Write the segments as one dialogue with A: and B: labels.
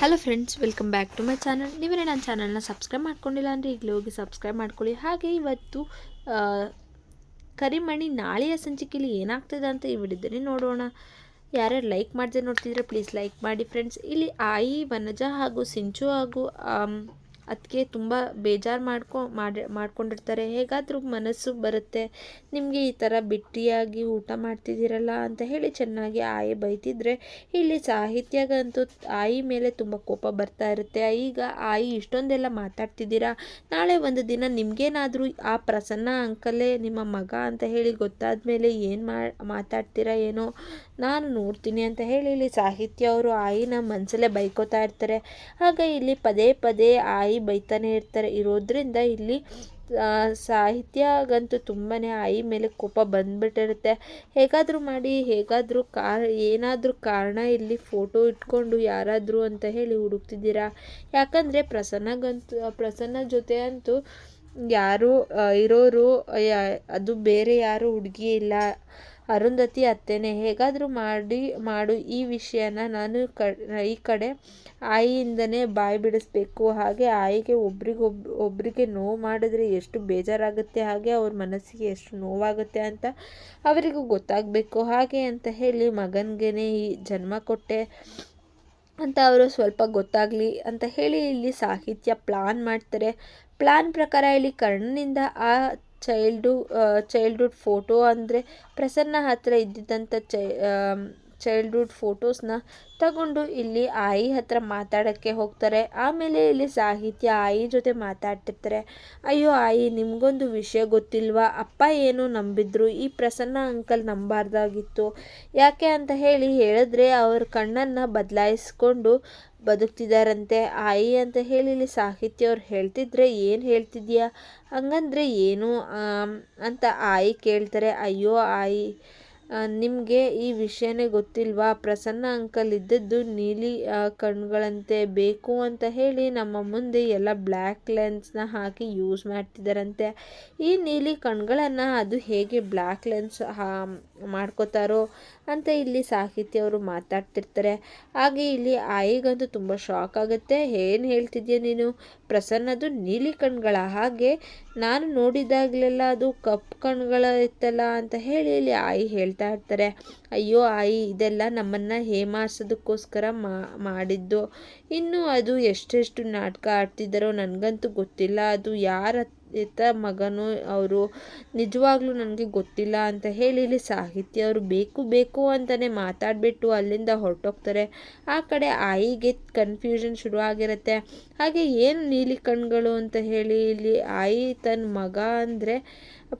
A: Hello friends welcome back to my channel ನೀವೇ ನನ್ನ ಚಾನಲ್ನ ಸಬ್ಸ್ಕ್ರೈಬ್ ಮಾಡ್ಕೊಂಡಿಲ್ಲ ಅಂದರೆ ಈಗಲೇ ಹೋಗಿ ಸಬ್ಸ್ಕ್ರೈಬ್ ಮಾಡ್ಕೊಳ್ಳಿ. ಹಾಗೆ ಇವತ್ತು ಕರಿಮಣಿ ನಾಳೆಯ ಸಂಚಿಕೆಯಲ್ಲಿ ಏನಾಗ್ತದೆ ಅಂತ ಈ ವಿಡಿಯೋದಲ್ಲಿ ನೋಡೋಣ. ಯಾರ್ಯಾರು ಲೈಕ್ ಮಾಡಿದೆ ನೋಡ್ತಿದ್ರೆ ಪ್ಲೀಸ್ ಲೈಕ್ ಮಾಡಿ ಫ್ರೆಂಡ್ಸ್ ಇಲ್ಲಿ, ಆಯಿ, ವನಜ ಹಾಗೂ ಸಿಂಚು ಹಾಗೂ ಅದಕ್ಕೆ ತುಂಬ ಬೇಜಾರು ಮಾಡ್ಕೊ, ಮಾಡಿ, ಮಾಡ್ಕೊಂಡಿರ್ತಾರೆ. ಹೇಗಾದರೂ ಮನಸ್ಸು ಬರುತ್ತೆ. ನಿಮಗೆ ಈ ಥರ ಬಿಟ್ಟಿಯಾಗಿ ಊಟ ಮಾಡ್ತಿದ್ದೀರಲ್ಲ ಅಂತ ಹೇಳಿ ಚೆನ್ನಾಗಿ ಆಯಿ ಬೈತಿದ್ರೆ ಇಲ್ಲಿ ಸಾಹಿತ್ಯಗಂತೂ ಆಯಿ ಮೇಲೆ ತುಂಬ ಕೋಪ ಬರ್ತಾ ಇರುತ್ತೆ. ಈಗ ಆಯಿ ಇಷ್ಟೊಂದೆಲ್ಲ ಮಾತಾಡ್ತಿದ್ದೀರಾ? ನಾಳೆ ಒಂದು ದಿನ ನಿಮಗೇನಾದರೂ ಆ ಪ್ರಸನ್ನ ಅಂಕಲೇ ನಿಮ್ಮ ಮಗ ಅಂತ ಹೇಳಿ ಗೊತ್ತಾದ ಮೇಲೆ ಏನು ಮಾತಾಡ್ತೀರಾ ಏನೋ ನಾನು ನೋಡ್ತೀನಿ ಅಂತ ಹೇಳಿ ಇಲ್ಲಿ ಸಾಹಿತ್ಯ ಅವರು ಆಯಿನ ಮನಸ್ಸಲ್ಲೇ ಬೈಕೋತಾ ಇರ್ತಾರೆ. ಆಗ ಇಲ್ಲಿ ಪದೇ ಪದೇ ಆಯಿ ಬೈತಾನೆ ಇರ್ತಾರೆ. ಇರೋದ್ರಿಂದ ಇಲ್ಲಿ ಸಾಹಿತ್ಯಗಂತೂ ತುಂಬಾ ಆಯಿ ಮೇಲೆ ಕೋಪ ಬಂದ್ಬಿಟ್ಟಿರುತ್ತೆ. ಹೇಗಾದರೂ ಮಾಡಿ, ಹೇಗಾದರೂ ಕಾ ಏನಾದರೂ ಕಾರಣ ಇಲ್ಲಿ ಫೋಟೋ ಇಟ್ಕೊಂಡು ಯಾರಾದರೂ ಅಂತ ಹೇಳಿ ಹುಡುಕ್ತಿದ್ದೀರಾ? ಯಾಕಂದರೆ ಪ್ರಸನ್ನಗಂತೂ, ಪ್ರಸನ್ನ ಜೊತೆ ಅಂತೂ ಯಾರು ಇರೋರು ಅದು ಬೇರೆ ಯಾರು ಹುಡುಗಿ ಇಲ್ಲ. ಅರುಂಧತಿ ಅತ್ತೇನೆ, ಹೇಗಾದರೂ ಮಾಡಿ, ಮಾಡು ಈ ವಿಷಯನ ನಾನು ಕ, ಈ ಕಡೆ ಆಯಿಯಿಂದನೇ ಬಾಯಿ ಬಿಡಿಸ್ಬೇಕು. ಹಾಗೆ ಆಯಿಗೆ ಒಬ್ರಿಗೊಬ್ ಒಬ್ಬರಿಗೆ ನೋವು ಮಾಡಿದ್ರೆ ಎಷ್ಟು ಬೇಜಾರಾಗುತ್ತೆ, ಹಾಗೆ ಅವ್ರ ಮನಸ್ಸಿಗೆ ಎಷ್ಟು ನೋವಾಗುತ್ತೆ ಅಂತ ಅವರಿಗೂ ಗೊತ್ತಾಗಬೇಕು. ಹಾಗೆ ಅಂತ ಹೇಳಿ ಮಗನಿಗೆ ಈ ಜನ್ಮ ಕೊಟ್ಟೆ ಅಂತ ಅವರು ಸ್ವಲ್ಪ ಗೊತ್ತಾಗಲಿ ಅಂತ ಹೇಳಿ ಇಲ್ಲಿ ಸಾಹಿತ್ಯ ಪ್ಲಾನ್ ಮಾಡ್ತಾರೆ. ಪ್ಲಾನ್ ಪ್ರಕಾರ ಇಲ್ಲಿ ಕರ್ಣನಿಂದ ಆ ಚೈಲ್ಡು ಚೈಲ್ಡ್ಹುಡ್ ಫೋಟೋ ಅಂದರೆ ಪ್ರಸನ್ನ ಹತ್ತಿರ ಇದ್ದಿದ್ದಂಥ ಚೈ ಚೈಲ್ಡ್ಹುಡ್ ಫೋಟೋಸ್ನ ತಗೊಂಡು ಇಲ್ಲಿ ಆಯಿ ಹತ್ರ ಮಾತಾಡೋಕ್ಕೆ ಹೋಗ್ತಾರೆ. ಆಮೇಲೆ ಇಲ್ಲಿ ಸಾಹಿತ್ಯ ಆಯಿ ಜೊತೆ ಮಾತಾಡ್ತಿರ್ತಾರೆ. ಅಯ್ಯೋ ಆಯಿ, ನಿಮಗೊಂದು ವಿಷಯ ಗೊತ್ತಿಲ್ವಾ? ಅಪ್ಪ ಏನು ನಂಬಿದ್ರು? ಈ ಪ್ರಸನ್ನ ಅಂಕಲ್ ನಂಬಾರ್ದಾಗಿತ್ತು. ಯಾಕೆ ಅಂತ ಹೇಳಿ ಹೇಳಿದ್ರೆ ಅವ್ರ ಕಣ್ಣನ್ನು ಬದಲಾಯಿಸ್ಕೊಂಡು ಬದುಕ್ತಿದಾರಂತೆ. ಆಯಿ ಅಂತ ಹೇಳಿ ಇಲ್ಲಿ ಸಾಹಿತ್ಯ ಅವ್ರು ಹೇಳ್ತಿದ್ರೆ ಏನು ಹೇಳ್ತಿದ್ಯಾ? ಹಂಗಂದ್ರೆ ಏನು? ಅಂತ ಆಯಿ ಕೇಳ್ತಾರೆ. ಅಯ್ಯೋ ಆಯಿ ನಿಮಗೆ ಈ ವಿಷಯನೇ ಗೊತ್ತಿಲ್ವಾ? ಪ್ರಸನ್ನ ಅಂಕಲ್ ಇದ್ದದ್ದು ನೀಲಿ ಕಣ್ಗಳಂತೆ ಬೇಕು ಅಂತ ಹೇಳಿ ನಮ್ಮ ಮುಂದೆ ಎಲ್ಲ ಬ್ಲ್ಯಾಕ್ ಲೆನ್ಸ್ನ ಹಾಕಿ ಯೂಸ್ ಮಾಡ್ತಿದ್ದಾರಂತೆ ಈ ನೀಲಿ ಕಣ್ಗಳನ್ನು ಅದು ಹೇಗೆ ಬ್ಲ್ಯಾಕ್ ಲೆನ್ಸ್ ಮಾಡ್ಕೋತಾರೋ ಅಂತ ಇಲ್ಲಿ ಸಾಹಿತ್ಯ ಅವರು ಮಾತಾಡ್ತಿರ್ತಾರೆ. ಹಾಗೆ ಇಲ್ಲಿ ಆಯಿಗಂತೂ ತುಂಬ ಶಾಕ್ ಆಗುತ್ತೆ. ಏನು ಹೇಳ್ತಿದ್ಯಾ ನೀನು? ಪ್ರಸನ್ನದು ನೀಲಿ ಕಣ್ಗಳ. ಹಾಗೆ ನಾನು ನೋಡಿದಾಗಲೆಲ್ಲ ಅದು ಕಪ್ಪು ಕಣ್ಗಳ ಇತ್ತಲ್ಲ ಅಂತ ಹೇಳಿ ಇಲ್ಲಿ ಆಯಿ ಹೇಳ್ತಾ ಇರ್ತಾರೆ. ಅಯ್ಯೋ ಆಯಿ, ಇದೆಲ್ಲ ನಮ್ಮನ್ನು ಹೇಮಾರ್ಸೋದಕ್ಕೋಸ್ಕರ ಮಾಡಿದ್ದು. ಇನ್ನು ಅದು ಎಷ್ಟೆಷ್ಟು ನಾಟಕ ಆಡ್ತಿದ್ದಾರೋ ನನಗಂತೂ ಗೊತ್ತಿಲ್ಲ. ಅದು ಯಾರ ಎತ್ತ ಮಗನೋ ಅವರು ನಿಜವಾಗ್ಲೂ ನನಗೆ ಗೊತ್ತಿಲ್ಲ ಅಂತ ಹೇಳಿ ಇಲ್ಲಿ ಸಾಹಿತ್ಯ ಅವರು ಬೇಕು ಬೇಕು ಅಂತಲೇ ಮಾತಾಡಿಬಿಟ್ಟು ಅಲ್ಲಿಂದ ಹೊರಟೋಗ್ತಾರೆ. ಆ ಕಡೆ ಆಯಿಗೆ ಕನ್ಫ್ಯೂಷನ್ ಶುರುವಾಗಿರುತ್ತೆ. ಹಾಗೆ ಏನು ನೀಲಿ ಕಣ್ಗಳು ಅಂತ ಹೇಳಿ ಇಲ್ಲಿ ಆಯಿ ತನ್ನ ಮಗ ಅಂದರೆ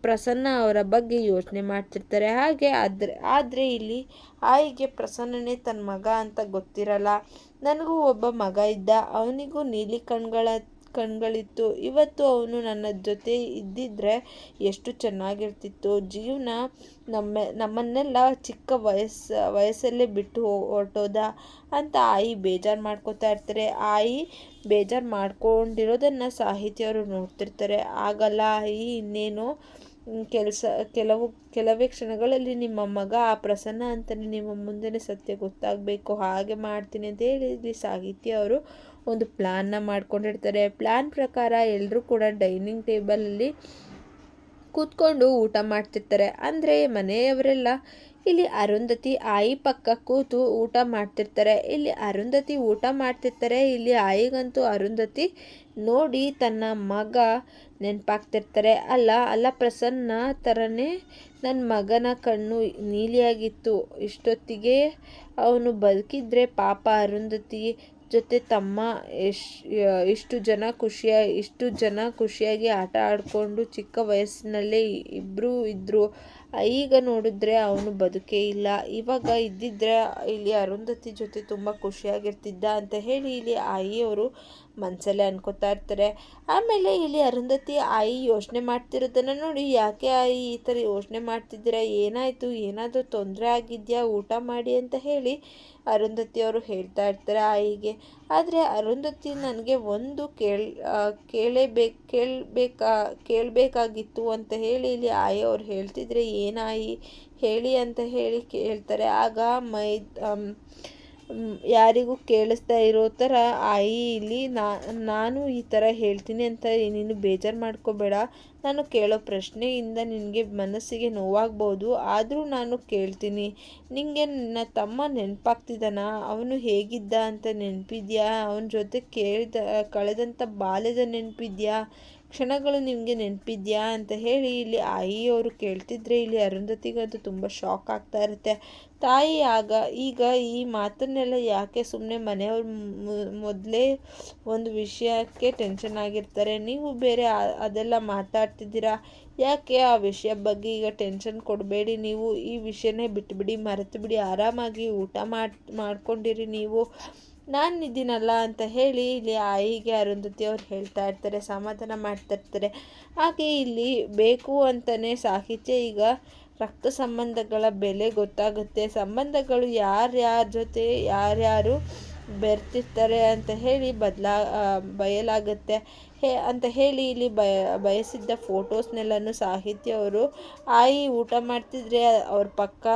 A: ಪ್ರಸನ್ನ ಅವರ ಬಗ್ಗೆ ಯೋಚನೆ ಮಾಡ್ತಿರ್ತಾರೆ. ಹಾಗೆ ಆದರೆ ಆದರೆ ಇಲ್ಲಿ ಆಯಿಗೆ ಪ್ರಸನ್ನನೇ ತನ್ನ ಮಗ ಅಂತ ಗೊತ್ತಿರಲ್ಲ. ನನಗೂ ಒಬ್ಬ ಮಗ ಇದ್ದ. ಅವನಿಗೂ ನೀಲಿ ಕಣ್ಗಳ ಕಣ್ಗಳಿತ್ತು. ಇವತ್ತು ಅವನು ನನ್ನ ಜೊತೆ ಇದ್ದಿದ್ರೆ ಎಷ್ಟು ಚೆನ್ನಾಗಿರ್ತಿತ್ತು. ಜೀವನ ನಮ್ಮ, ನಮ್ಮನ್ನೆಲ್ಲ ಚಿಕ್ಕ ವಯಸ್ಸು, ವಯಸ್ಸಲ್ಲೇ ಬಿಟ್ಟು ಹೊರಟೋದ ಅಂತ ಆಯಿ ಬೇಜಾರು ಮಾಡ್ಕೋತಾ ಇರ್ತಾರೆ. ಆಯಿ ಬೇಜಾರು ಮಾಡ್ಕೊಂಡಿರೋದನ್ನು ಸಾಹಿತಿಯವರು ನೋಡ್ತಿರ್ತಾರೆ. ಆಗಲ್ಲ ಆಯಿ, ಇನ್ನೇನು? ಕೆಲಸ, ಕೆಲವು, ಕೆಲವೇ ಕ್ಷಣಗಳಲ್ಲಿ ನಿಮ್ಮ ಮಗ ಆ ಪ್ರಸನ್ನ ಅಂತಲೇ ನಿಮ್ಮ ಮುಂದೆನೇ ಸತ್ಯ ಗೊತ್ತಾಗಬೇಕು. ಹಾಗೆ ಮಾಡ್ತೀನಿ ಅಂತ ಹೇಳಿ ಸಾಹಿತ್ಯ ಅವರು ಒಂದು ಪ್ಲ್ಯಾನ್ನ ಮಾಡ್ಕೊಂಡಿರ್ತಾರೆ. ಪ್ಲ್ಯಾನ್ ಪ್ರಕಾರ ಎಲ್ಲರೂ ಕೂಡ ಡೈನಿಂಗ್ ಟೇಬಲಲ್ಲಿ ಕೂತ್ಕೊಂಡು ಊಟ ಮಾಡ್ತಿರ್ತಾರೆ. ಅಂದರೆ ಮನೆಯವರೆಲ್ಲ ಇಲ್ಲಿ ಅರುಂಧತಿ ಆಯಿ ಪಕ್ಕ ಕೂತು ಊಟ ಮಾಡ್ತಿರ್ತಾರೆ. ಇಲ್ಲಿ ಅರುಂಧತಿ ಊಟ ಮಾಡ್ತಿರ್ತಾರೆ. ಇಲ್ಲಿ ಆಯಿಗಂತೂ ಅರುಂಧತಿ ನೋಡಿ ತನ್ನ ಮಗ ನೆನಪಾಗ್ತಿರ್ತಾರೆ. ಅಲ್ಲ ಅಲ್ಲ ಪ್ರಸನ್ನ ಥರನೇ ನನ್ನ ಮಗನ ಕಣ್ಣು ನೀಲಿಯಾಗಿತ್ತು. ಇಷ್ಟೊತ್ತಿಗೆ ಅವನು ಬದುಕಿದ್ರೆ ಪಾಪ ಅರುಂಧತಿ ಜೊತೆ ತಮ್ಮ ಎಶ್ ಇಷ್ಟು ಜನ ಖುಷಿಯಾಗಿ ಇಷ್ಟು ಜನ ಖುಷಿಯಾಗಿ ಆಟ ಆಡಿಕೊಂಡು ಚಿಕ್ಕ ವಯಸ್ಸಿನಲ್ಲೇ ಇಬ್ಬರು ಇದ್ದರು ಈಗ ನೋಡಿದ್ರೆ ಅವನು ಬದುಕೇ ಇಲ್ಲ. ಇವಾಗ ಇದ್ದಿದ್ದರೆ ಇಲ್ಲಿ ಅರುಂಧತಿ ಜೊತೆ ತುಂಬ ಖುಷಿಯಾಗಿರ್ತಿದ್ದ ಅಂತ ಹೇಳಿ ಇಲ್ಲಿ ಆಯಿಯವರು ಮನಸಲ್ಲೇ ಅನ್ಕೋತಾ ಇರ್ತಾರೆ. ಆಮೇಲೆ ಇಲ್ಲಿ ಅರುಂಧತಿ ಆಯಿ ಯೋಚನೆ ಮಾಡ್ತಿರೋದನ್ನು ನೋಡಿ ಯಾಕೆ ಆಯಿ ಈ ಥರ ಯೋಚನೆ ಮಾಡ್ತಿದ್ದೀರಾ? ಏನಾಯಿತು? ಏನಾದರೂ ತೊಂದರೆ ಆಗಿದೆಯಾ? ಊಟ ಮಾಡಿ ಅಂತ ಹೇಳಿ ಅರುಂಧತಿ ಅವರು ಹೇಳ್ತಾ ಇರ್ತಾರೆ ಆಯಿಗೆ. ಆದರೆ ಅರುಂಧತಿ ನನಗೆ ಒಂದು ಕೇಳ್ ಕೇಳೇಬೇಕು ಕೇಳಬೇಕಾ ಕೇಳಬೇಕಾಗಿತ್ತು ಅಂತ ಹೇಳಿ ಇಲ್ಲಿ ಆಯಿ ಅವ್ರು ಹೇಳ್ತಿದ್ರೆ ಏನಾಯಿ ಹೇಳಿ ಅಂತ ಹೇಳಿ ಕೇಳ್ತಾರೆ. ಆಗ ಮ್, ಯಾರಿಗೂ ಕೇಳಿಸ್ತಾ ಇರೋ ಥರ, ಆಯಿ, ಇಲ್ಲಿ ನಾನು ಈ ಥರ ಹೇಳ್ತೀನಿ ಅಂತ ನೀನು ಬೇಜಾರು ಮಾಡ್ಕೋಬೇಡ. ನಾನು ಕೇಳೋ ಪ್ರಶ್ನೆಯಿಂದ ನಿನಗೆ ಮನಸ್ಸಿಗೆ ನೋವಾಗ್ಬೋದು. ಆದರೂ ನಾನು ಕೇಳ್ತೀನಿ. ನಿನಗೆ ನನ್ನ ತಮ್ಮ ನೆನಪಾಗ್ತಿದ್ದಾನ? ಅವನು ಹೇಗಿದ್ದ ಅಂತ ನೆನಪಿದ್ಯಾ? ಅವನ ಜೊತೆ ಕೇಳಿದ, ಕಳೆದಂಥ ಬಾಲ್ಯದ ನೆನಪಿದ್ಯಾ? ಕ್ಷಣಗಳು ನಿಮಗೆ ನೆನಪಿದೆಯಾ ಅಂತ ಹೇಳಿ ಇಲ್ಲಿ ಆಯಿಯವರು ಕೇಳ್ತಿದ್ರೆ ಇಲ್ಲಿ ಅರುಂಧತಿಗಂತೂ ತುಂಬ ಶಾಕ್ ಆಗ್ತಾ ಇರುತ್ತೆ. ತಾಯಿ ಆಗ, ಈಗ ಈ ಮಾತನ್ನೆಲ್ಲ ಯಾಕೆ ಸುಮ್ಮನೆ ಮನೆಯವ್ರ ಮೊದಲೇ ಒಂದು ವಿಷಯಕ್ಕೆ ಟೆನ್ಷನ್ ಆಗಿರ್ತಾರೆ. ನೀವು ಬೇರೆ ಅದೆಲ್ಲ ಮಾತಾಡ್ತಿದ್ದೀರಾ? ಯಾಕೆ ಆ ವಿಷಯ ಬಗ್ಗೆ ಈಗ ಟೆನ್ಷನ್ ಕೊಡಬೇಡಿ ನೀವು? ಈ ವಿಷಯನೇ ಬಿಟ್ಬಿಡಿ ಮರೆತು ಬಿಡಿ ಆರಾಮಾಗಿ ಊಟ ಮಾಡಿ, ಮಾಡ್ಕೊಂಡಿರಿ ನೀವು. ನಾನು ಇದ್ದೀನಲ್ಲ ಅಂತ ಹೇಳಿ ಇಲ್ಲಿ ಆಯಿಗೆ ಅರುಂಧತಿ ಅವ್ರು ಹೇಳ್ತಾ ಇರ್ತಾರೆ, ಸಮಾಧಾನ ಮಾಡ್ತಾ ಇರ್ತಾರೆ. ಹಾಗೆ ಇಲ್ಲಿ ಬೇಕು ಅಂತಲೇ ಸಾಹಿತ್ಯ ಈಗ ರಕ್ತ ಸಂಬಂಧಗಳ ಬೆಲೆ ಗೊತ್ತಾಗುತ್ತೆ. ಸಂಬಂಧಗಳು ಯಾರ್ಯಾರ ಜೊತೆ ಯಾರ್ಯಾರು ಬೆರ್ತಿರ್ತಾರೆ ಅಂತ ಹೇಳಿ ಬದಲಾ ಬಯಲಾಗುತ್ತೆ. ಹೇ ಅಂತ ಹೇಳಿ ಇಲ್ಲಿ ಬಯ ಬಯಸಿದ್ದ ಫೋಟೋಸ್ನೆಲ್ಲನೂ ಸಾಹಿತ್ಯ ಅವರು, ಆಯಿ, ಊಟ ಮಾಡ್ತಿದ್ರೆ ಅವ್ರ ಪಕ್ಕ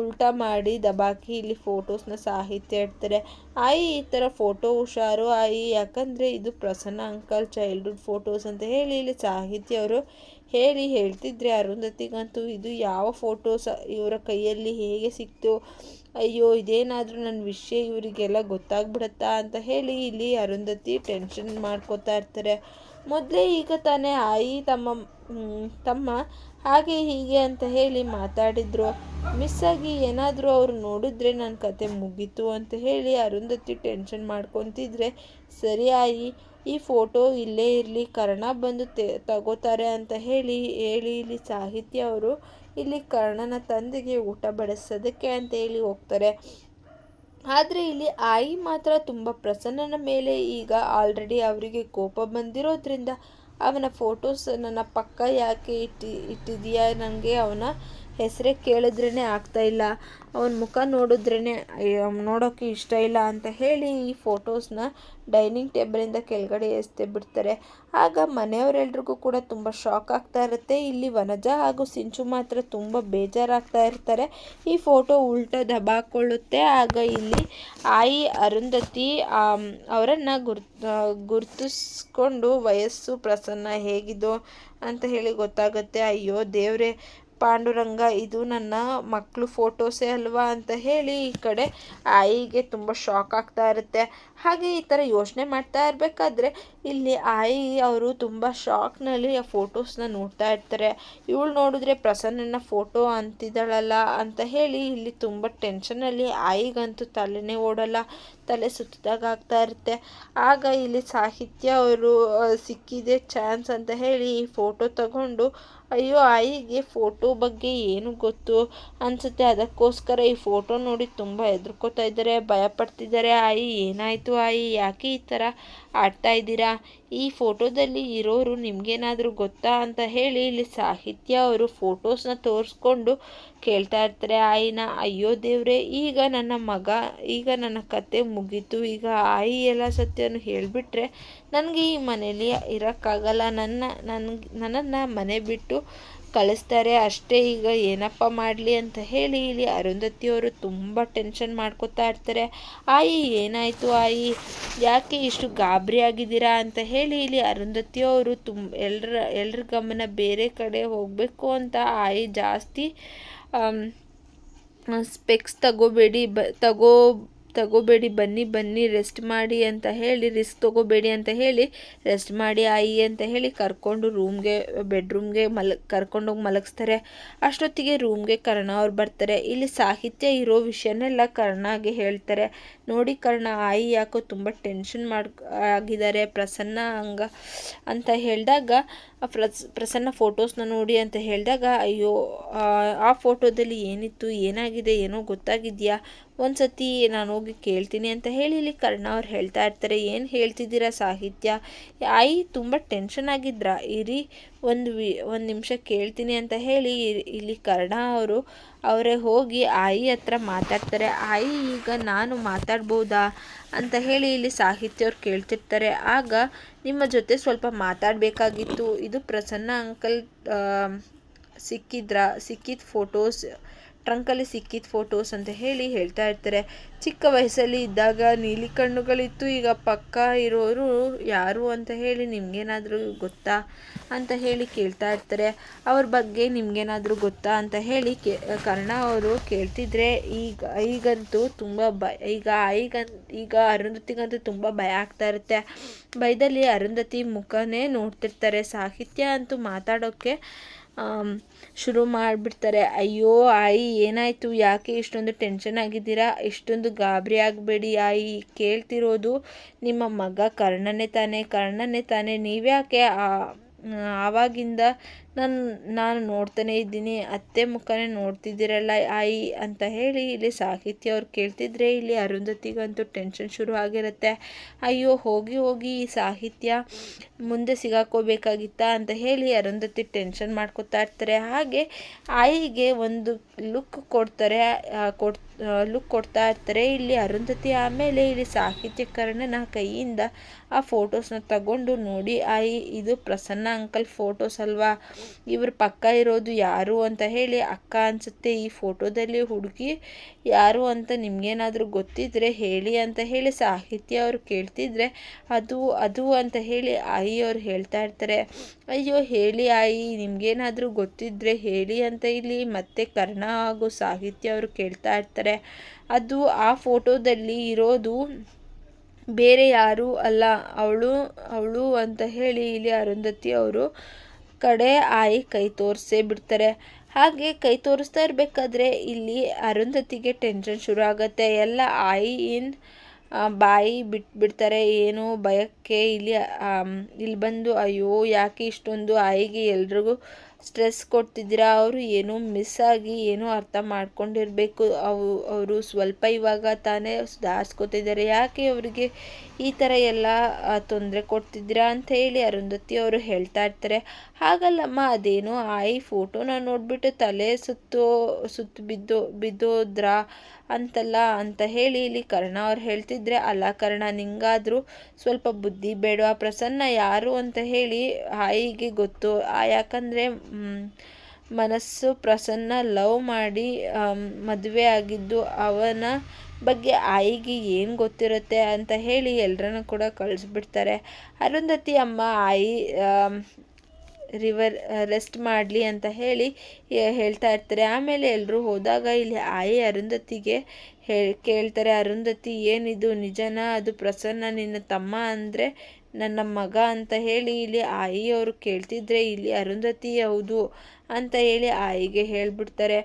A: ಉಲ್ಟಾ ಮಾಡಿ ದಬಾಕಿ, ಇಲ್ಲಿ ಫೋಟೋಸ್ನ ಸಾಹಿತ್ಯ ಇಡ್ತಾರೆ. ಆಯಿ, ಈ ಥರ ಫೋಟೋ ಹುಷಾರು, ಆಯಿ, ಯಾಕಂದರೆ ಇದು ಪ್ರಸನ್ನ ಅಂಕಲ್ ಚೈಲ್ಡ್ಹುಡ್ ಫೋಟೋಸ್ ಅಂತ ಹೇಳಿ ಇಲ್ಲಿ ಸಾಹಿತ್ಯ ಅವರು ಹೇಳಿ ಹೇಳ್ತಿದ್ರೆ ಅರುಂಧತಿಗಂತೂ ಇದು ಯಾವ ಫೋಟೋಸ್, ಇವರ ಕೈಯಲ್ಲಿ ಹೇಗೆ ಸಿಕ್ತು ಅಯ್ಯೋ, ಇದೇನಾದರೂ ನನ್ನ ವಿಷಯ ಇವರಿಗೆಲ್ಲ ಗೊತ್ತಾಗ್ಬಿಡತ್ತಾ ಅಂತ ಹೇಳಿ ಇಲ್ಲಿ ಅರುಂಧತಿ ಟೆನ್ಷನ್ ಮಾಡ್ಕೋತಾ ಇರ್ತಾರೆ. ಮೊದಲೇ ಈಗ ತಾನೇ ಆಯಿ ತಮ್ಮ ತಮ್ಮ ಹಾಗೆ ಹೀಗೆ ಅಂತ ಹೇಳಿ ಮಾತಾಡಿದ್ರು. ಮಿಸ್ ಆಗಿ ಏನಾದರೂ ಅವರು ನೋಡಿದ್ರೆ ನನ್ನ ಕತೆ ಮುಗೀತು ಅಂತ ಹೇಳಿ ಅರುಂಧತಿ ಟೆನ್ಷನ್ ಮಾಡ್ಕೊತಿದ್ರೆ, ಸರಿ ಆಯಿ, ಈ ಫೋಟೋ ಇಲ್ಲೇ ಇರಲಿ, ಕರ್ಣ ಬಂದು ತೆ, ತಗೋತಾರೆ ಅಂತ ಹೇಳಿ ಹೇಳಿ ಇಲ್ಲಿ ಸಾಹಿತ್ಯ ಅವರು ಇಲ್ಲಿ ಕರ್ಣನ ತಂದೆಗೆ ಊಟ ಬಡಿಸೋದಕ್ಕೆ ಅಂತ ಹೇಳಿ ಹೋಗ್ತಾರೆ. ಆದರೆ ಇಲ್ಲಿ ಆಯಿ ಮಾತ್ರ ತುಂಬ ಪ್ರಸನ್ನನ ಮೇಲೆ ಈಗ ಆಲ್ರೆಡಿ ಅವರಿಗೆ ಕೋಪ ಬಂದಿರೋದ್ರಿಂದ ಅವನ ಫೋಟೋಸ್ ನನ್ನ ಪಕ್ಕ ಯಾಕೆ ಇಟ್ಟಿ ಇಟ್ಟಿದೀಯಾ ನನಗೆ ಅವನ ಹೆಸರೇ ಕೇಳಿದ್ರೇ ಆಗ್ತಾಯಿಲ್ಲ ಅವನ ಮುಖ ನೋಡಿದ್ರೇ ನೋಡೋಕ್ಕೆ ಇಷ್ಟ ಇಲ್ಲ ಅಂತ ಹೇಳಿ ಈ ಫೋಟೋಸ್ನ ಡೈನಿಂಗ್ ಟೇಬಲಿಂದ ಕೆಳಗಡೆ ಎಸ್ತೆ ಬಿಡ್ತಾರೆ. ಆಗ ಮನೆಯವರೆಲ್ರಿಗೂ ಕೂಡ ತುಂಬ ಶಾಕ್ ಆಗ್ತಾ ಇರುತ್ತೆ. ಇಲ್ಲಿ ವನಜ ಹಾಗೂ ಸಿಂಚು ಮಾತ್ರ ತುಂಬ ಬೇಜಾರಾಗ್ತಾ ಇರ್ತಾರೆ. ಈ ಫೋಟೋ ಉಲ್ಟ ದಬಾಕೊಳ್ಳುತ್ತೆ. ಆಗ ಇಲ್ಲಿ ಆಯಿ ಅರುಂಧತಿ ಅವರನ್ನು ಗುರ್ ಗುರ್ತಿಸ್ಕೊಂಡು ವಯಸ್ಸು ಪ್ರಸನ್ನ ಹೇಗಿದೋ ಅಂತ ಹೇಳಿ ಗೊತ್ತಾಗುತ್ತೆ. ಅಯ್ಯೋ ದೇವರೇ ಪಾಂಡುರಂಗ, ಇದು ನನ್ನ ಮಕ್ಕಳು ಫೋಟೋಸೇ ಅಲ್ವಾ ಅಂತ ಹೇಳಿ ಈ ಕಡೆ ಆಯಿಗೆ ತುಂಬ ಶಾಕ್ ಆಗ್ತಾ ಇರುತ್ತೆ. ಹಾಗೆ ಈ ಥರ ಯೋಚನೆ ಮಾಡ್ತಾ ಇರಬೇಕಾದ್ರೆ ಇಲ್ಲಿ ಆಯಿ ಅವರು ತುಂಬ ಶಾಕ್ನಲ್ಲಿ ಆ ಫೋಟೋಸ್ನ ನೋಡ್ತಾ ಇರ್ತಾರೆ. ಇವಳು ನೋಡಿದ್ರೆ ಪ್ರಸನ್ನನ ಫೋಟೋ ಅಂತಿದ್ದಾಳಲ್ಲ ಅಂತ ಹೇಳಿ ಇಲ್ಲಿ ತುಂಬ ಟೆನ್ಷನಲ್ಲಿ ಆಯಿಗಂತೂ ತಲೆನೇ ಓಡಲ್ಲ. ತಲೆ ಸುತ್ತಿದಾಗ ಆಗ್ತಾ ಇರುತ್ತೆ. ಆಗ ಇಲ್ಲಿ ಸಾಹಿತ್ಯ ಅವರು ಸಿಕ್ಕಿದೆ ಚಾನ್ಸ್ ಅಂತ ಹೇಳಿ ಈ ಫೋಟೋ ತಗೊಂಡು, ಅಯ್ಯೋ, ಆಯಿಗೆ ಫೋಟೋ ಬಗ್ಗೆ ಏನು ಗೊತ್ತು? ಅನಿಸುತ್ತೆ ಅದಕ್ಕೋಸ್ಕರ ಈ ಫೋಟೋ ನೋಡಿ ತುಂಬ ಹೆದರ್ಕೋತಾ ಇದ್ದಾರೆ, ಭಯಪಡ್ತಿದ್ದಾರೆ. ಆಯಿ, ಏನಾಯಿತು? ಆಯಿ ಯಾಕೆ ಈ ಥರ ಆಡ್ತಾ ಇದ್ದೀರಾ? ಈ ಫೋಟೋದಲ್ಲಿ ಇರೋರು ನಿಮಗೇನಾದರೂ ಗೊತ್ತಾ ಅಂತ ಹೇಳಿ ಇಲ್ಲಿ ಸಾಹಿತ್ಯ ಅವರು ಫೋಟೋಸ್ನ ತೋರಿಸ್ಕೊಂಡು ಕೇಳ್ತಾ ಇರ್ತಾರೆ. ಆಯಿನ, ಅಯ್ಯೋ ದೇವ್ರೆ, ಈಗ ನನ್ನ ಮಗ, ಈಗ ನನ್ನ ಕತೆ ಮುಗೀತು. ಈಗ ಆಯಿ ಎಲ್ಲ ಸತ್ಯವನ್ನು ಹೇಳಿಬಿಟ್ರೆ ನನಗೆ ಈ ಮನೇಲಿ ಇರೋಕ್ಕಾಗಲ್ಲ. ನನ್ನ, ನನಗೆ, ನನ್ನನ್ನು ಮನೆ ಬಿಟ್ಟು ಕಳಿಸ್ತಾರೆ, ಅಷ್ಟೇ ಈಗ ಏನಪ್ಪ ಮಾಡಲಿ ಅಂತ ಹೇಳಿ ಇಲ್ಲಿ ಅರುಂಧತಿಯವರು ತುಂಬ ಟೆನ್ಷನ್ ಮಾಡ್ಕೋತಾ ಇರ್ತಾರೆ. ಆಯಿ, ಏನಾಯಿತು ಆಯಿ? ಯಾಕೆ ಇಷ್ಟು ಗಾಬರಿ ಆಗಿದ್ದೀರಾ? ಅಂತ ಹೇಳಿ ಇಲ್ಲಿ ಅರುಂಧತಿಯವರು ತುಂಬ ಎಲ್ಲರ ಎಲ್ಲರ ಗಮನ ಬೇರೆ ಕಡೆ ಹೋಗಬೇಕು ಅಂತ ಆಯಿ ಜಾಸ್ತಿ ಸ್ಪೆಕ್ಸ್ ತಗೋಬೇಡಿ, ಬ, ತಗೋ ತಗೋಬೇಡಿ, ಬನ್ನಿ ಬನ್ನಿ ರೆಸ್ಟ್ ಮಾಡಿ ಅಂತ ಹೇಳಿ ರಿಸ್ಕ್ ತಗೋಬೇಡಿ ಅಂತ ಹೇಳಿ ರೆಸ್ಟ್ ಮಾಡಿ, ಆಯಿ ಅಂತ ಹೇಳಿ ಕರ್ಕೊಂಡು ರೂಮ್ಗೆ ಬೆಡ್ರೂಮ್ಗೆ ಮಲ ಕರ್ಕೊಂಡೋಗಿ ಮಲಗಿಸ್ತಾರೆ. ಅಷ್ಟೊತ್ತಿಗೆ ರೂಮ್ಗೆ ಕರ್ಣ ಅವ್ರು ಬರ್ತಾರೆ. ಇಲ್ಲಿ ಸಾಹಿತ್ಯ ಇರೋ ವಿಷಯನೆಲ್ಲ ಕರ್ಣಗೆ ಹೇಳ್ತಾರೆ. ನೋಡಿ ಕರ್ಣ, ಆಯಿ ಯಾಕೋ ತುಂಬ ಟೆನ್ಷನ್ ಮಾಡ್, ಆಗಿದ್ದಾರೆ, ಪ್ರಸನ್ನ ಹಂಗ ಅಂತ ಹೇಳಿದಾಗ ಪ್ರಸ್, ಪ್ರಸನ್ನ ಫೋಟೋಸ್ನ ನೋಡಿ ಅಂತ ಹೇಳಿದಾಗ, ಅಯ್ಯೋ, ಆ ಫೋಟೋದಲ್ಲಿ ಏನಿತ್ತು, ಏನಾಗಿದೆ, ಏನೋ ಗೊತ್ತಾಗಿದೆಯಾ? ಒಂದು ಸತಿ ನಾನು ಹೋಗಿ ಕೇಳ್ತೀನಿ ಅಂತ ಹೇಳಿ ಇಲ್ಲಿ ಕರ್ಣ ಅವ್ರು ಹೇಳ್ತಾ ಇರ್ತಾರೆ, ಏನು ಹೇಳ್ತಿದ್ದೀರಾ ಸಾಹಿತ್ಯ? ಆಯಿ ತುಂಬ ಟೆನ್ಷನ್ ಆಗಿದ್ರ? ಇರಿ, ಒಂದು ವಿ, ಒಂದು ನಿಮಿಷ ಕೇಳ್ತೀನಿ ಅಂತ ಹೇಳಿ ಇಲ್ಲಿ ಕರ್ಣ ಅವರು, ಅವರೇ ಹೋಗಿ ಆಯಿ ಹತ್ರ ಮಾತಾಡ್ತಾರೆ. ಆಯಿ, ಈಗ ನಾನು ಮಾತಾಡ್ಬೋದಾ? ಅಂತ ಹೇಳಿ ಇಲ್ಲಿ ಸಾಹಿತ್ಯ ಅವ್ರು ಕೇಳ್ತಿರ್ತಾರೆ. ಆಗ ನಿಮ್ಮ ಜೊತೆ ಸ್ವಲ್ಪ ಮಾತಾಡಬೇಕಾಗಿತ್ತು. ಇದು ಪ್ರಸನ್ನ ಅಂಕಲ್ ಸಿಕ್ಕಿದ್ರ, ಸಿಕ್ಕಿದ ಫೋಟೋಸ್ ಟ್ರಂಕಲ್ಲಿ ಸಿಕ್ಕಿದ ಫೋಟೋಸ್ ಅಂತ ಹೇಳಿ ಹೇಳ್ತಾ ಇರ್ತಾರೆ. ಚಿಕ್ಕ ವಯಸ್ಸಲ್ಲಿ ಇದ್ದಾಗ ನೀಲಿ ಕಣ್ಣುಗಳಿತ್ತು. ಈಗ ಪಕ್ಕ ಇರೋರು ಯಾರು ಅಂತ ಹೇಳಿ ನಿಮಗೇನಾದರೂ ಗೊತ್ತಾ ಅಂತ ಹೇಳಿ ಕೇಳ್ತಾ ಇರ್ತಾರೆ. ಅವ್ರ ಬಗ್ಗೆ ನಿಮಗೇನಾದರೂ ಗೊತ್ತಾ ಅಂತ ಹೇಳಿ ಕೇ, ಕರ್ಣ ಅವರು ಕೇಳ್ತಿದ್ರೆ ಈಗ, ಈಗಂತೂ ತುಂಬ ಈಗ ಈಗ ಈಗ ಅರುಂಧತಿಗಂತೂ ತುಂಬ ಭಯ ಆಗ್ತಾ ಇರುತ್ತೆ. ಭಯದಲ್ಲಿ ಅರುಂಧತಿ ಮುಖನೇ ನೋಡ್ತಿರ್ತಾರೆ. ಸಾಹಿತ್ಯ ಅಂತೂ ಮಾತಾಡೋಕ್ಕೆ ಶುರು ಮಾಡಿಬಿಡ್ತಾರೆ. ಅಯ್ಯೋ, ಆಯಿ, ಏನಾಯಿತು? ಯಾಕೆ ಇಷ್ಟೊಂದು ಟೆನ್ಷನ್ ಆಗಿದ್ದೀರಾ? ಇಷ್ಟೊಂದು ಗಾಬರಿ ಆಗಬೇಡಿ ಆಯಿ. ಕೇಳ್ತಿರೋದು ನಿಮ್ಮ ಮಗ ಕರ್ಣನೇ ತಾನೇ. ಕರ್ಣನೇ ತಾನೇ. ನೀವ್ಯಾಕೆ ಆವಾಗಿಂದ ನಾನು ನಾನು ನೋಡ್ತಾನೆ ಇದ್ದೀನಿ, ಅತ್ತೆ ಮುಖನೇ ನೋಡ್ತಿದ್ದೀರಲ್ಲ ಆಯಿ ಅಂತ ಹೇಳಿ ಇಲ್ಲಿ ಸಾಹಿತ್ಯ ಅವ್ರು ಕೇಳ್ತಿದ್ರೆ ಇಲ್ಲಿ ಅರುಂಧತಿಗಂತೂ ಟೆನ್ಷನ್ ಶುರು ಆಗಿರುತ್ತೆ. ಅಯ್ಯೋ, ಹೋಗಿ ಹೋಗಿ ಈ ಸಾಹಿತ್ಯ ಮುಂದೆ ಸಿಗಾಕೋಬೇಕಾಗಿತ್ತಾ ಅಂತ ಹೇಳಿ ಅರುಂಧತಿ ಟೆನ್ಷನ್ ಮಾಡ್ಕೋತಾ ಇರ್ತಾರೆ. ಹಾಗೆ ಆಯಿಗೆ ಒಂದು ಲುಕ್ ಕೊಡ್ತಾರೆ ಕೊಡ್ ಲುಕ್ ಕೊಡ್ತಾ ಇರ್ತಾರೆ. ಇಲ್ಲಿ ಅರುಂಧತಿ ಆಮೇಲೆ ಇಲ್ಲಿ ಸಾಹಿತ್ಯಕರಣನ ಕೈಯಿಂದ ಆ ಫೋಟೋಸ್ನ ತಗೊಂಡು ನೋಡಿ, ಆಯಿ, ಇದು ಪ್ರಸನ್ನ ಅಂಕಲ್ ಫೋಟೋಸ್ ಅಲ್ವಾ? ಇವ್ರ ಪಕ್ಕ ಇರೋದು ಯಾರು ಅಂತ ಹೇಳಿ ಅಕ್ಕ ಅನಿಸುತ್ತೆ. ಈ ಫೋಟೋದಲ್ಲಿ ಹುಡುಗಿ ಯಾರು ಅಂತ ನಿಮಗೇನಾದರೂ ಗೊತ್ತಿದ್ರೆ ಹೇಳಿ ಅಂತ ಹೇಳಿ ಸಾಹಿತ್ಯ ಅವರು ಕೇಳ್ತಿದ್ರೆ ಅದು ಅದು ಅಂತ ಹೇಳಿ ಆಯಿ ಅವ್ರು ಹೇಳ್ತಾ ಇರ್ತಾರೆ. ಅಯ್ಯೋ, ಹೇಳಿ ಆಯಿ, ನಿಮಗೇನಾದರೂ ಗೊತ್ತಿದ್ರೆ ಹೇಳಿ ಅಂತ ಇಲ್ಲಿ ಮತ್ತೆ ಕರ್ಣ ಹಾಗೂ ಸಾಹಿತ್ಯ ಅವರು ಕೇಳ್ತಾ ಇರ್ತಾರೆ. ಅದು ಆ ಫೋಟೋದಲ್ಲಿ ಇರೋದು ಬೇರೆ ಯಾರು ಅಲ್ಲ. ಅವಳು ಅವಳು ಅಂತ ಹೇಳಿ ಇಲ್ಲಿ ಅರುಂಧತಿ ಅವರು ಕಡೆ ಆಯಿ ಕೈ ತೋರಿಸೇ ಬಿಡ್ತಾರೆ. ಹಾಗೆ ಕೈ ತೋರಿಸ್ತಾ ಇರಬೇಕಾದ್ರೆ ಇಲ್ಲಿ ಅರುಂಧತಿಗೆ ಟೆನ್ಷನ್ ಶುರು ಆಗುತ್ತೆ ಎಲ್ಲ ಆಯಿ ಇನ್ ಬಾಯಿ ಬಿಟ್ಬಿಡ್ತಾರೆ ಏನು ಭಯಕ್ಕೆ ಇಲ್ಲಿ ಇಲ್ಲಿ ಬಂದು, ಅಯ್ಯೋ, ಯಾಕೆ ಇಷ್ಟೊಂದು ಆಯಿಗೆ ಎಲ್ರಿಗೂ ಸ್ಟ್ರೆಸ್ ಕೊಡ್ತಿದ್ದೀರಾ? ಅವರು ಏನೂ ಮಿಸ್ ಆಗಿ ಏನೂ ಅರ್ಥ ಮಾಡ್ಕೊಂಡಿರಬೇಕು. ಅವು, ಅವರು ಸ್ವಲ್ಪ ಇವಾಗ ತಾನೇ ಸುಧಾರಿಸ್ಕೊತಿದ್ದಾರೆ ಯಾಕೆ ಅವರಿಗೆ ಈ ಥರ ಎಲ್ಲ ತೊಂದರೆ ಕೊಡ್ತಿದ್ದೀರಾ ಅಂತ ಹೇಳಿ ಅರುಂಧತಿ ಅವರು ಹೇಳ್ತಾ ಇರ್ತಾರೆ. ಹಾಗಲ್ಲಮ್ಮ, ಅದೇನೋ ಆಯಿ ಫೋಟೋನ ನೋಡಿಬಿಟ್ಟು ತಲೆ ಸುತ್ತೋ, ಸುತ್ತು ಬಿದ್ದೋ, ಬಿದ್ದೋದ್ರ ಅಂತಲ್ಲ ಅಂತ ಹೇಳಿ ಇಲ್ಲಿ ಕರ್ಣ ಅವ್ರು ಹೇಳ್ತಿದ್ರೆ, ಅಲ್ಲ ಕರ್ಣ, ನಿಂಗಾದರೂ ಸ್ವಲ್ಪ ಬುದ್ಧಿ ಬೇಡ ಪ್ರಸನ್ನ ಯಾರು? ಅಂತ ಹೇಳಿ ಆಯಿಗೆ ಗೊತ್ತು. ಯಾಕಂದರೆ ಮನಸ್ಸು ಪ್ರಸನ್ನ ಲವ್ ಮಾಡಿ ಮದುವೆ ಆಗಿದ್ದು ಅವನ ಬಗ್ಗೆ ಆಯಿಗೆ ಏನು ಗೊತ್ತಿರುತ್ತೆ ಅಂತ ಹೇಳಿ ಎಲ್ಲರನ್ನು ಕೂಡ ಕಳಿಸ್ಬಿಡ್ತಾರೆ. ಅರುಂಧತಿ ಅಮ್ಮ, ಆಯಿ ರಿವರ್, ರೆಸ್ಟ್ ಮಾಡಲಿ ಅಂತ ಹೇಳಿ ಹೇಳ್ತಾ ಇರ್ತಾರೆ. ಆಮೇಲೆ ಎಲ್ಲರೂ ಹೋದಾಗ ಇಲ್ಲಿ ಆಯಿ ಅರುಂಧತಿಗೆ ಹೇಳಿ ಕೇಳ್ತಾರೆ, ಅರುಂಧತಿ, ಏನಿದು? ನಿಜನ? ಅದು ಪ್ರಸನ್ನ, ನಿನ್ನ ತಮ್ಮ ಅಂದರೆ ನನ್ನ ಮಗ ಅಂತ ಹೇಳಿ ಇಲ್ಲಿ ಆಯಿಯವರು ಕೇಳ್ತಿದ್ರೆ ಇಲ್ಲಿ ಅರುಂಧತಿ ಹೌದು ಅಂತ ಹೇಳಿ ಆಯಿಗೆ ಹೇಳಿಬಿಡ್ತಾರೆ.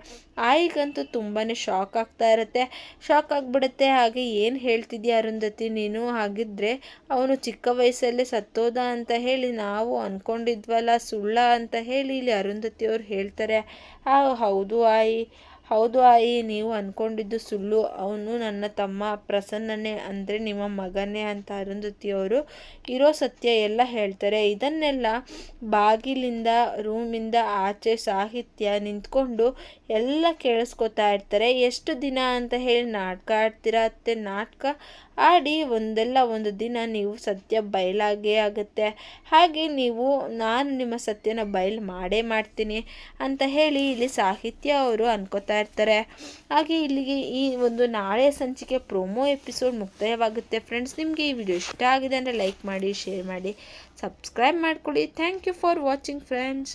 A: ಆಯಿಗಂತೂ ತುಂಬಾ ಶಾಕ್ ಆಗ್ತಾ ಇರುತ್ತೆ. ಶಾಕ್ ಆಗಿಬಿಡುತ್ತೆ. ಹಾಗೆ ಏನು ಹೇಳ್ತಿದ್ಯಾ ಅರುಂಧತಿ? ನೀನು ಹಾಗಿದ್ರೆ ಅವನು ಚಿಕ್ಕ ವಯಸ್ಸಲ್ಲೇ ಸತ್ತೋದ ಅಂತ ಹೇಳಿ ನಾವು ಅಂದ್ಕೊಂಡಿದ್ವಲ್ಲ ಸುಳ್ಳ ಅಂತ ಹೇಳಿ ಇಲ್ಲಿ ಅರುಂಧತಿಯವರು ಹೇಳ್ತಾರೆ. ಹೌದು ಆಯಿ. ಹೌದು ಆಯಿ, ನೀವು ಅಂದ್ಕೊಂಡಿದ್ದು ಸುಳ್ಳು. ಅವನು ನನ್ನ ತಮ್ಮ, ಪ್ರಸನ್ನನೇ ಅಂದರೆ ನಿಮ್ಮ ಮಗನೇ ಅಂತ ಅರುಂಧತಿಯವರು ಇರೋ ಸತ್ಯ ಎಲ್ಲ ಹೇಳ್ತಾರೆ. ಇದನ್ನೆಲ್ಲ ಬಾಗಿಲಿಂದ, ರೂಮಿಂದ ಆಚೆ ಸಾಹಿತ್ಯ ನಿಂತ್ಕೊಂಡು ಎಲ್ಲ ಕೇಳಿಸ್ಕೊತಾ ಇರ್ತಾರೆ. ಎಷ್ಟು ದಿನ ಅಂತ ಹೇಳಿ ನಾಟಕ ಆಡ್ತೀರಾ ಅತ್ತೆ? ನಾಟಕ ಆಡಿ ಒಂದಲ್ಲ ಒಂದು ದಿನ ನೀವು ಸತ್ಯ ಬಯಲಾಗೇ ಆಗುತ್ತೆ. ಹಾಗೆ ನೀವು, ನಾನು ನಿಮ್ಮ ಸತ್ಯನ ಬಯಲು ಮಾಡೇ ಮಾಡ್ತೀನಿ ಅಂತ ಹೇಳಿ ಇಲ್ಲಿ ಸಾಹಿತ್ಯ ಅವರು ಅನ್ಕೋತಾ ಇರ್ತಾರೆ. ಹಾಗೆ ಇಲ್ಲಿಗೆ ಈ ಒಂದು ನಾಳೆ ಸಂಚಿಕೆ ಪ್ರೋಮೋ ಎಪಿಸೋಡ್ ಮುಕ್ತಾಯವಾಗುತ್ತೆ. ಫ್ರೆಂಡ್ಸ್, ನಿಮಗೆ ಈ ವಿಡಿಯೋ ಇಷ್ಟ ಆಗಿದೆ ಅಂದರೆ ಲೈಕ್ ಮಾಡಿ, ಶೇರ್ ಮಾಡಿ, ಸಬ್ಸ್ಕ್ರೈಬ್ ಮಾಡ್ಕೊಳ್ಳಿ. Thank you for watching friends.